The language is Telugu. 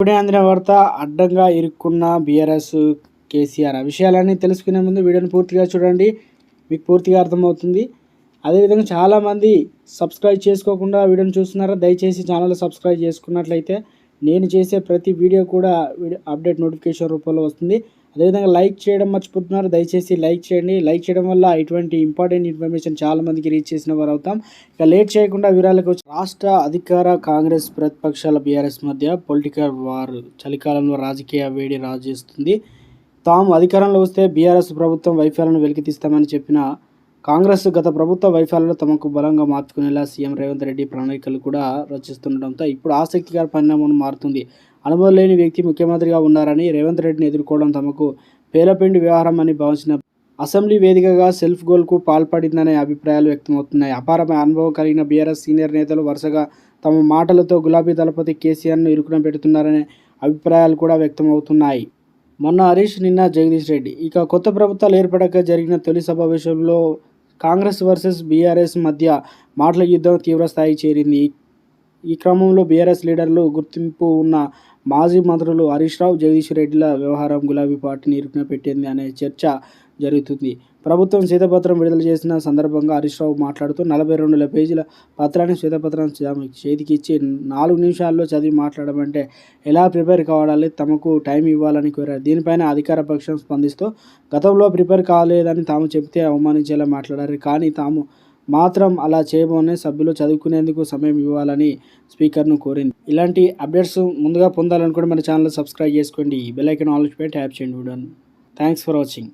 ఇప్పుడే అందిన వార్త అడ్డంగా ఇరుక్కున్న బీఆర్ఎస్ కేసీఆర్. ఆ విషయాలన్నీ తెలుసుకునే ముందు వీడియోని పూర్తిగా చూడండి. మీకు పూర్తిగా అర్థమవుతుంది. అదేవిధంగా చాలామంది సబ్స్క్రైబ్ చేసుకోకుండా వీడియోని చూస్తున్నారా? దయచేసి ఛానల్ సబ్స్క్రైబ్ చేసుకున్నట్లయితే నేను చేసే ప్రతి వీడియో కూడా అప్డేట్ నోటిఫికేషన్ రూపంలో వస్తుంది. అదేవిధంగా లైక్ చేయడం మర్చిపోతున్నారు. దయచేసి లైక్ చేయండి. లైక్ చేయడం వల్ల ఇటువంటి ఇంపార్టెంట్ ఇన్ఫర్మేషన్ చాలామందికి రీచ్ చేసిన వారు అవుతాం. ఇక లేట్ చేయకుండా వివరాలకు వచ్చి రాష్ట్ర అధికార కాంగ్రెస్ ప్రతిపక్షాల బీఆర్ఎస్ మధ్య పొలిటికల్ వార్ చలికాలంలో రాజకీయ వేడి రాజు చేస్తుంది తాము అధికారంలో వస్తే బీఆర్ఎస్ ప్రభుత్వం వైఫల్యాలను వెలికితీస్తామని చెప్పిన కాంగ్రెస్ గత ప్రభుత్వ వైఫల్యాలు తమకు బలంగా మార్చుకునేలా సీఎం రేవంత్ రెడ్డి ప్రణాళికలు కూడా రచిస్తుండటంతో ఇప్పుడు ఆసక్తికర పరిణామం మారుతుంది. అనుభవం లేని వ్యక్తి ముఖ్యమంత్రిగా ఉన్నారని రేవంత్ రెడ్డిని ఎదుర్కోవడం తమకు పేలపిండి వ్యవహారం అని భావించిన అసెంబ్లీ వేదికగా సెల్ఫ్ గోల్కు పాల్పడిందనే అభిప్రాయాలు వ్యక్తమవుతున్నాయి. అపారమైన అనుభవం కలిగిన బీఆర్ఎస్ సీనియర్ నేతలు వరుసగా తమ మాటలతో గులాబీ దళపతి కేసీఆర్ను ఇరుకున పెడుతున్నారనే అభిప్రాయాలు కూడా వ్యక్తమవుతున్నాయి. మొన్న హరీష్ నిన్న జగదీష్ రెడ్డి. ఇక కొత్త ప్రభుత్వాలు ఏర్పడక జరిగిన తొలి సమావేశంలో కాంగ్రెస్ వర్సెస్ బీఆర్ఎస్ మధ్య మాటల యుద్ధం తీవ్రస్థాయి చేరింది. ఈ క్రమంలో బీఆర్ఎస్ లీడర్లు గుర్తింపు ఉన్న మాజీ మంత్రులు హరీష్ రావు జగదీష్ రెడ్డిల వ్యవహారం గులాబీ పార్టీని ఇరుకున పెట్టింది అనే చర్చ జరుగుతుంది. ప్రభుత్వం శ్వేతపత్రం విడుదల చేసిన సందర్భంగా హరీష్ రావు మాట్లాడుతూ నలభై రెండు పేజీల పత్రాన్ని శ్వేతపత్రం చేతికి ఇచ్చి నాలుగు నిమిషాల్లో చదివి మాట్లాడమంటే ఎలా ప్రిపేర్ కావాలని తమకు టైం ఇవ్వాలని కోరారు. దీనిపైన అధికార పక్షం స్పందిస్తూ గతంలో ప్రిపేర్ కాలేదని తాము చెబితే అవమానించేలా మాట్లాడారు. కానీ తాము మాత్రం అలా చేయబోనే సభ్యులు చదువుకునేందుకు సమయం ఇవ్వాలని స్పీకర్ను కోరింది. ఇలాంటి అప్డేట్స్ ముందుగా పొందాలనుకుంటే మన ఛానల్ సబ్స్క్రైబ్ చేసుకోండి. బెల్ ఐకాన్ ఆల్ ట్యాప్ చేయండి. Thanks for watching.